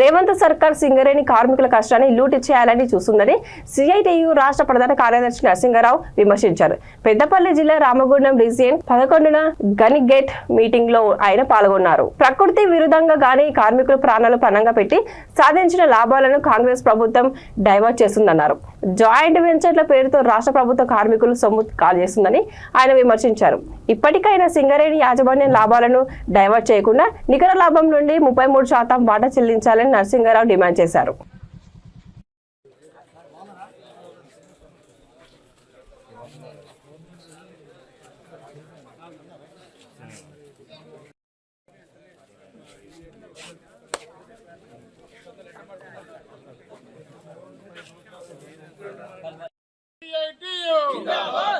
రేవంత్ సర్కార్ సింగరేణి కార్మికుల కష్టాన్ని లూటి చేయాలని చూస్తుందని సిఐటియు రాష్ట్ర ప్రధాన కార్యదర్శి నరసింహారావు విమర్శించారు. పెద్దపల్లి జిల్లా రామగుండం రీజియన్ పదకొండున గనిగేట్ మీటింగ్లో ఆయన పాల్గొన్నారు. ప్రకృతి విరుద్ధంగా గానీ కార్మికులు ప్రాణాలు పణంగా పెట్టి సాధించిన లాభాలను కాంగ్రెస్ ప్రభుత్వం డైవర్ట్ చేస్తుందన్నారు. జాయింట్ వెంచర్ల పేరుతో రాష్ట్ర ప్రభుత్వ కార్మికులు సొమ్ము కాల్ చేస్తుందని ఆయన విమర్శించారు. ఇప్పటికైనా సింగరేణి యాజమాన్యం లాభాలను డైవర్ట్ చేయకుండా నికర లాభం నుండి ముప్పై మూడు శాతం వాటా చెల్లించాలని నరసింహారావు డిమాండ్ చేశారు.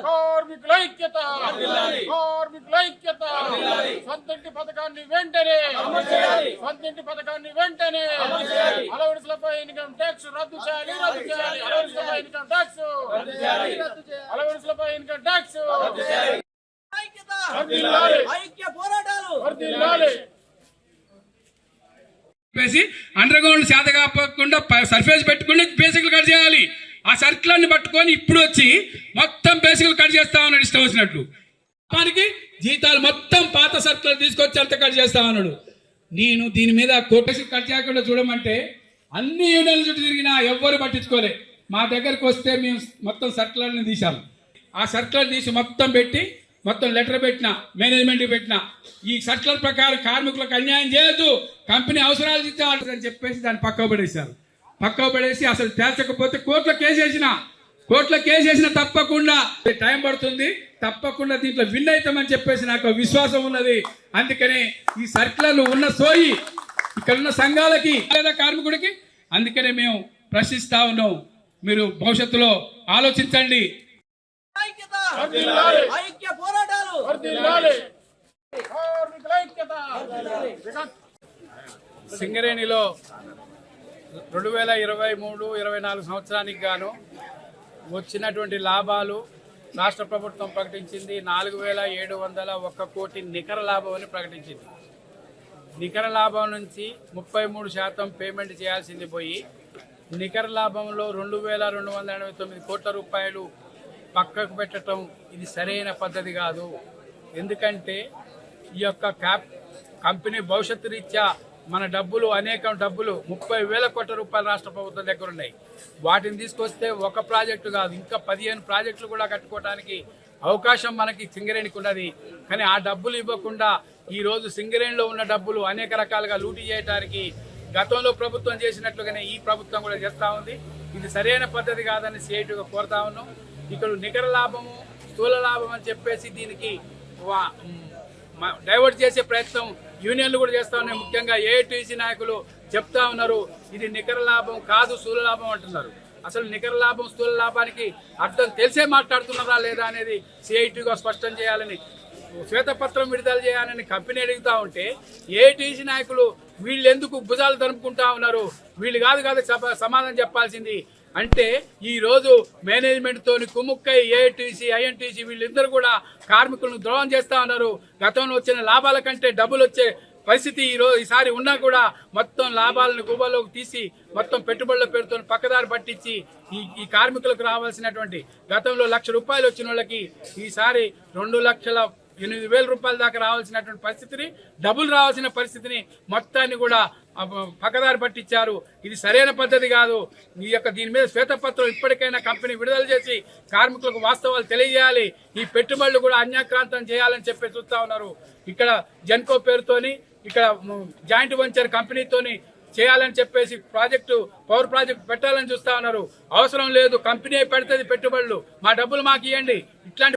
కార్మికుల ఐక్యత. కార్మికుల ఐక్యత. సొంతంటి పథకాన్ని వెంటనే. సొంతంటి పథకాన్ని వెంటనే. అలవడుసులపై ఇన్కమ్ ట్యాక్స్ రద్దు చేయాలి. రద్దు చేయాలి. అలవడుసులపై ఇన్కమ్ ట్యాక్స్ అలవడుసులపై ఇన్కమ్ ట్యాక్స్ ఐక్య పోరాటాలు. చెప్పేసి అండర్ గ్రౌండ్ చేత కాకుండా సర్ఫేస్ పెట్టుకుని బేసిక్లు కట్ చేయాలి. ఆ సర్కిల్ని పట్టుకొని ఇప్పుడు వచ్చి మొత్తం బేసికలు కట్ చేస్తా ఉన్నాడు ఇష్టం వచ్చినట్లు. వానికి జీతాలు మొత్తం పాత సర్కిల్ తీసుకొచ్చి అంత కట్ చేస్తా ఉన్నాడు. నేను దీని మీద కోటేసి కట్ చేయకుండా చూడమంటే అన్ని యూనియన్ల చుట్టూ తిరిగినా ఎవ్వరు పట్టించుకోలే. మా దగ్గరకు వస్తే మేము మొత్తం సర్కిల్ని తీసాము ఆ సర్కిల్ తీసి మొత్తం పెట్టి మొత్తం లెటర్ పెట్టిన మేనేజ్మెంట్ పెట్టిన ఈ సర్కులర్ ప్రకారం కార్మికులకు అన్యాయం చేయొద్దు కంపెనీ అవసరాలు తీర్చాలి అని చెప్పేసి దాన్ని పక్కకు పడేశారు పక్కకు పడేసి అసలు తేల్చకపోతే కోర్టులో కేసు వేసిన. కోర్టులో కేసు వేసిన తప్పకుండా. టైం పడుతుంది. తప్పకుండా దీంట్లో విన్ అవుతామని చెప్పేసి నాకు విశ్వాసం ఉన్నది. అందుకని ఈ సర్కులర్లు ఉన్న సోయి ఇక్కడ ఉన్న సంఘాలకి లేదా కార్మికుడికి అందుకనే మేము ప్రశ్నిస్తా ఉన్నాం. మీరు భవిష్యత్తులో ఆలోచించండి. ఐక్యత! వర్ధిల్లాలి! ఐక్య పోరాటాలు! వర్ధిల్లాలి! కార్మికుల ఐక్యత! సింగరేణిలో రెండు వేల ఇరవై మూడు ఇరవై నాలుగు సంవత్సరానికి గాను వచ్చినటువంటి లాభాలు రాష్ట్ర ప్రభుత్వం ప్రకటించింది. నాలుగు వేల ఏడు వందల ఒక్క కోటి నికర లాభం అని ప్రకటించింది. నికర లాభం నుంచి ముప్పై మూడు శాతం పేమెంట్ చేయాల్సింది పోయి నికర లాభంలో రెండు వేల రెండు వందల ఎనభై తొమ్మిది కోట్ల రూపాయలు పక్కకు పెట్టడం ఇది సరైన పద్ధతి కాదు. ఎందుకంటే ఈ యొక్క క్యాప్ కంపెనీ భవిష్యత్తు రీత్యా మన డబ్బులు అనేక డబ్బులు ముప్పై వేల కోట్ల రూపాయలు రాష్ట్ర ప్రభుత్వం దగ్గర ఉన్నాయి. వాటిని తీసుకొస్తే ఒక ప్రాజెక్టు కాదు ఇంకా పదిహేను ప్రాజెక్టులు కూడా కట్టుకోవడానికి అవకాశం మనకి సింగరేణికి ఉన్నది. కానీ ఆ డబ్బులు ఇవ్వకుండా ఈరోజు సింగరేణిలో ఉన్న డబ్బులు అనేక రకాలుగా లూటీ చేయడానికి గతంలో ప్రభుత్వం చేసినట్లుగానే ఈ ప్రభుత్వం కూడా చేస్తూ ఉంది. ఇది సరైన పద్ధతి కాదని సిఐటిగా కోరుతా ఉన్నాం. ఇక్కడ నికర లాభము స్థూల లాభం అని చెప్పేసి దీనికి వా- డైవర్ట్ చేసే ప్రయత్నం యూనియన్లు కూడా చేస్తా ఉన్నాయి. ముఖ్యంగా ఏఐటీసీ నాయకులు చెప్తా ఉన్నారు ఇది నికర లాభం కాదు స్థూల లాభం అంటున్నారు. అసలు నికర లాభం స్థూల లాభానికి అర్థం తెలిసే మాట్లాడుతున్నారా లేదా అనేది సిఐటిగా స్పష్టం చేయాలని శ్వేతపత్రం విడుదల చేయాలని కంపెనీ అడుగుతా ఉంటే ఏఐటీసీ నాయకులు వీళ్ళు ఎందుకు భుజాలు తరుపుకుంటా ఉన్నారు? వీళ్ళు కాదు కాదు సమాధానం చెప్పాల్సింది అంటే ఈ రోజు మేనేజ్మెంట్ తోని కుముక్కై ఏఐటీసీ ఐఎన్టీసీ వీళ్ళిద్దరు కూడా కార్మికులను ద్రోహం చేస్తా ఉన్నారు. గతంలో వచ్చిన లాభాల కంటే డబ్బులు వచ్చే పరిస్థితి ఈ రోజు ఈసారి ఉన్నా కూడా మొత్తం లాభాలను గుబలోకి తీసి మొత్తం పెట్టుబడుల పేరుతో పక్కదారి పట్టించి ఈ ఈ కార్మికులకు రావాల్సినటువంటి గతంలో లక్ష రూపాయలు వచ్చిన వాళ్ళకి ఈసారి రెండు లక్షల ఎనిమిది వేల రూపాయల దాకా రావాల్సినటువంటి పరిస్థితిని డబ్బులు రావాల్సిన పరిస్థితిని మొత్తాన్ని కూడా పక్కదారి పట్టించారు. ఇది సరైన పద్ధతి కాదు. ఈ యొక్క దీని మీద శ్వేతపత్రం ఇప్పటికైనా కంపెనీ విడుదల చేసి కార్మికులకు వాస్తవాలు తెలియజేయాలి. ఈ పెట్టుబడులు కూడా అన్యాక్రాంతం చేయాలని చెప్పి చూస్తా ఉన్నారు. ఇక్కడ జెన్కో పేరుతోని ఇక్కడ జాయింట్ వెంచర్ కంపెనీతోని చేయాలని చెప్పేసి ప్రాజెక్టు పవర్ ప్రాజెక్ట్ పెట్టాలని చూస్తా ఉన్నారు. అవసరం లేదు కంపెనీ పెడుతుంది పెట్టుబడులు. మా డబ్బులు మాకు ఇవ్వండి ఇట్లాంటి